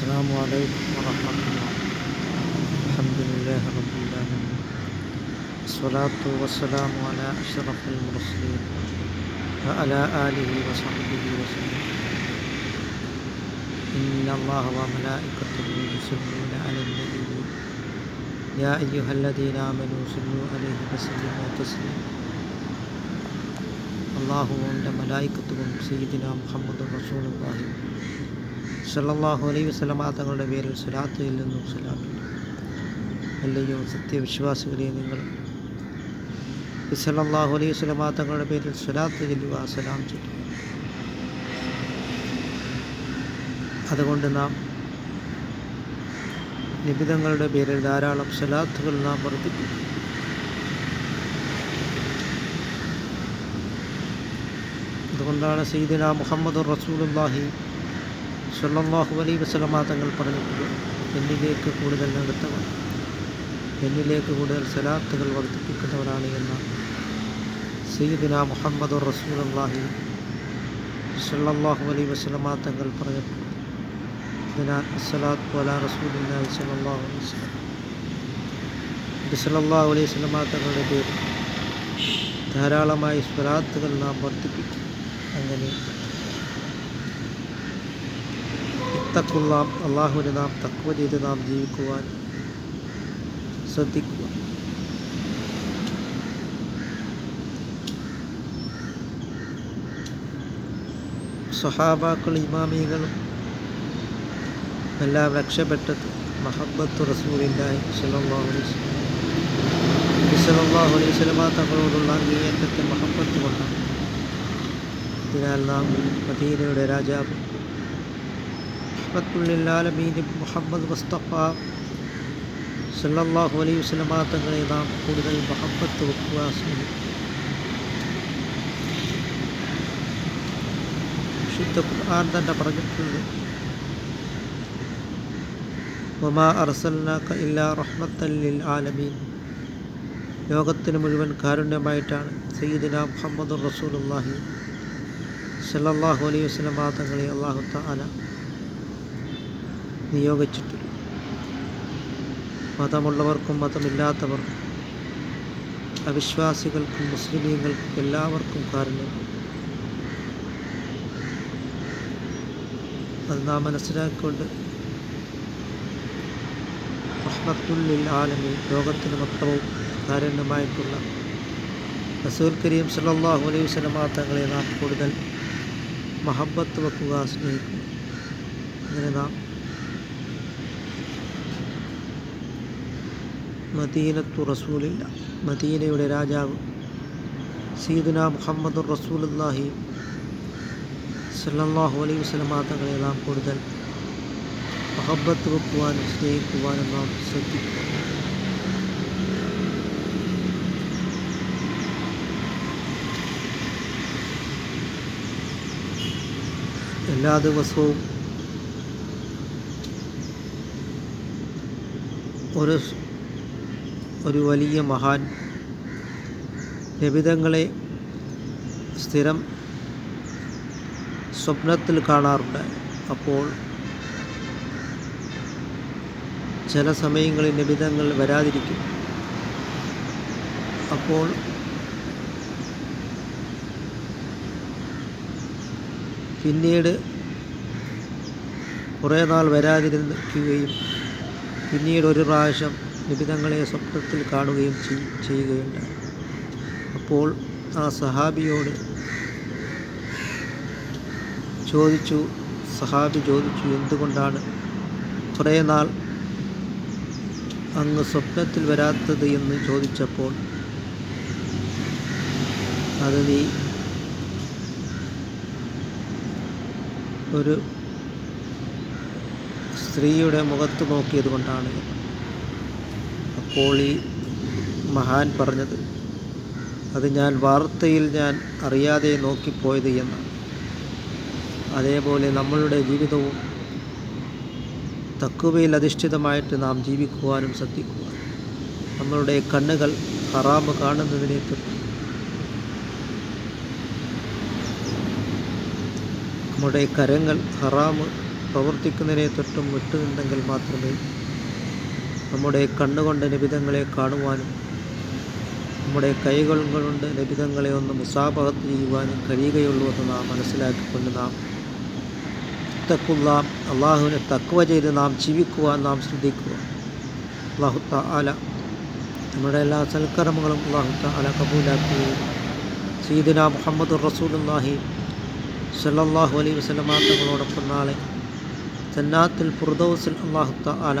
السلام عليكم ورحمة الله. الحمد لله رب العالمين. الصلاة والسلام على أشرف المرسلين وعلى آله وصحبه وسلم. إن الله وملائكته يصلون على النبي. يا أيها الذين آمنوا صلوا عليه وسلموا تسليما. اللهم وملائكته سيدنا محمد رسول الله. സല്ലല്ലാഹു അലൈഹി വസല്ലമ തങ്ങളുടെ പേരിൽ സ്വലാത്തയിൽ നിന്നും സ്വലാത്തു അല്ലയോ സത്യവിശ്വാസികളെ നിങ്ങൾ. സല്ലല്ലാഹു അലൈഹി വസല്ലമ തങ്ങളുടെ പേരിൽ സ്വലാത്ത് ചെല്ലുക സലാം ചൊല്ലുക. അതുകൊണ്ട് നാം നിബിതങ്ങളുടെ പേരിൽ ധാരാളം സ്വലാത്തുകൾ നാം വർദ്ധിപ്പിക്കും. അതുകൊണ്ടാണ് സീദിന മുഹമ്മദ് റസൂലുള്ളാഹി സ്വല്ലല്ലാഹു അലൈഹി വസല്ലമ തങ്ങൾ പറഞ്ഞിട്ടുണ്ട് എന്നിലേക്ക് കൂടുതൽ നടത്തവൻ എന്നിലേക്ക് കൂടുതൽ സലാത്തുകൾ വർദ്ധിപ്പിക്കുന്നവരാണ് എന്ന. സയ്യിദിന മുഹമ്മദ് റസൂലുള്ളാഹി സ്വല്ലല്ലാഹു അലൈഹി വസല്ലമ തങ്ങൾ പറഞ്ഞിട്ടുണ്ട്. അതിനാൽ അസ്സലാത്തു അലാ റസൂലില്ലാഹി സ്വല്ലല്ലാഹു അലൈഹി വസല്ലം. നബി അലൈഹി വസല്ലമ തങ്ങളുടെ പേരിൽ ധാരാളമായി സ്വലാത്തുകൾ നാം വർദ്ധിപ്പിക്കും. അങ്ങനെ ഇത്തക്കുള്ള അള്ളാഹുവിനെ നാം തക്വ ചെയ്ത് നാം ജീവിക്കുവാൻ ശ്രദ്ധിക്കുക. സ്വഹാബാക്കൾ ഇമാമികളും എല്ലാം രക്ഷപ്പെട്ടത് മഹബത്ത് അലൈഹി വസല്ലം. നബി അലൈഹി വസല്ലമ തങ്ങളോടുള്ള അംഗീകാരത്തെ മഹബത്ത് കൊണ്ടാണ്. അതിനാൽ നാം മദീനയുടെ രാജാവ് റഹ്മത്തുല്ലാലമീൻ മുഹമ്മദ് മുസ്തഫ സല്ലാഹു അലൈഹി വസ്ലമാ തങ്ങളെ നാം കൂടുതൽ മുഹമ്മത്ത് വെക്കുക വിശുദ്ധ ഖുർആൻ തന്നെ പറഞ്ഞിട്ടുണ്ട്. ഒമാ അർസൽനാക ഇല്ലാ റഹ്മത്തല്ലിൽ ആലമീൻ. ലോകത്തിന് മുഴുവൻ കാരുണ്യമായിട്ടാണ് സയ്യിദിന മുഹമ്മദ് റസൂലുള്ളാഹി സല്ലാഹു അലൈഹി വസ്ലമാ തങ്ങളെ അള്ളാഹു തആല നിയോഗിച്ചിട്ടുള്ളത് മതമുള്ളവർക്കും മതമില്ലാത്തവർക്കും അവിശ്വാസികൾക്കും മുസ്ലിമീങ്ങൾക്കും എല്ലാവർക്കും കാരണം അത് നാം മനസ്സിലാക്കിക്കൊണ്ട് റഹ്മത്തുള്ളിൽ ആലമി ലോകത്തിന് മൊത്തവും കാരുണ്യമായിട്ടുള്ള റസൂൽ കരീം സല്ലല്ലാഹു അലൈഹി വസ്ലമാ തങ്ങളെ നാം കൂടുതൽ മഹബത്ത് വെക്കുക സ്നേഹിക്കുക. അങ്ങനെ നാം മദീനത്തു റസൂലില്ല. മദീനയുടെ രാജാവ് സീദുന മുഹമ്മദ് റസൂലുല്ലാഹി സല്ലാഹു അലൈഹി വസല്ലമ തങ്ങളെ നാം കൂടുതൽ മഹബത്ത് വെക്കുവാനും സ്നേഹിക്കുവാനും നാം ശ്രദ്ധിക്കുക. എല്ലാ ദിവസവും ഒരു ഒരു വലിയ മഹാൻ നിബിതങ്ങളെ സ്ഥിരം സ്വപ്നത്തിൽ കാണാറുണ്ട്. അപ്പോൾ ചില സമയങ്ങളിൽ നിബിതങ്ങൾ വരാതിരിക്കും. അപ്പോൾ പിന്നീട് കുറേ നാൾ വരാതിരിക്കുകയും പിന്നീട് ഒരു പ്രാവശ്യം നിബിതങ്ങളെ സ്വപ്നത്തിൽ കാണുകയും ചെയ്യുകയുണ്ടായി. അപ്പോൾ ആ സഹാബിയോട് ചോദിച്ചു സഹാബി ചോദിച്ചു എന്തുകൊണ്ടാണ് കുറേ നാൾ അങ്ങ് സ്വപ്നത്തിൽ വരാത്തത് എന്ന് ചോദിച്ചപ്പോൾ അത് നീ ഒരു സ്ത്രീയുടെ മുഖത്ത് നോക്കിയത് കൊണ്ടാണ് അപ്പോൾ ഈ മഹാൻ പറഞ്ഞത്. അത് ഞാൻ വാർത്തയിൽ ഞാൻ അറിയാതെ നോക്കിപ്പോയത് എന്നാണ്. അതേപോലെ നമ്മളുടെ ജീവിതവും തക്കുവയിൽ അധിഷ്ഠിതമായിട്ട് നാം ജീവിക്കുവാനും ശ്രദ്ധിക്കുവാനും നമ്മളുടെ കണ്ണുകൾ ഹറാമ് കാണുന്നതിനെ നമ്മുടെ കരങ്ങൾ ഹറാമ് പ്രവർത്തിക്കുന്നതിനെ തൊട്ടും വിട്ടുനിന്നെങ്കിൽ മാത്രമേ നമ്മുടെ കണ്ണുകൊണ്ട് നിബിധങ്ങളെ കാണുവാനും നമ്മുടെ കൈകൾ കൊണ്ട് നിബിധങ്ങളെ ഒന്ന് മുസാബഹത്ത് ചെയ്യുവാനും കഴിയുകയുള്ളൂ എന്ന് നാം മനസ്സിലാക്കിക്കൊണ്ട് നാം തക്കുള്ള അള്ളാഹുവിനെ തക്കുവ ചെയ്ത് നാം ജീവിക്കുവാൻ നാം ശ്രദ്ധിക്കുക. അള്ളാഹുത്ത ആല നമ്മുടെ എല്ലാ സൽക്കർമ്മങ്ങളും അള്ളാഹുത്ത ആല കബൂലാക്കുകയും സീദിന മുഹമ്മദ് റസൂലുല്ലാഹി സല്ലാഹു അലൈ വസ്ലമാങ്ങളോടൊപ്പം നാളെ ജന്നാത്തിൽ ഫുർദൌസിൽ അള്ളാഹുത്ത ആല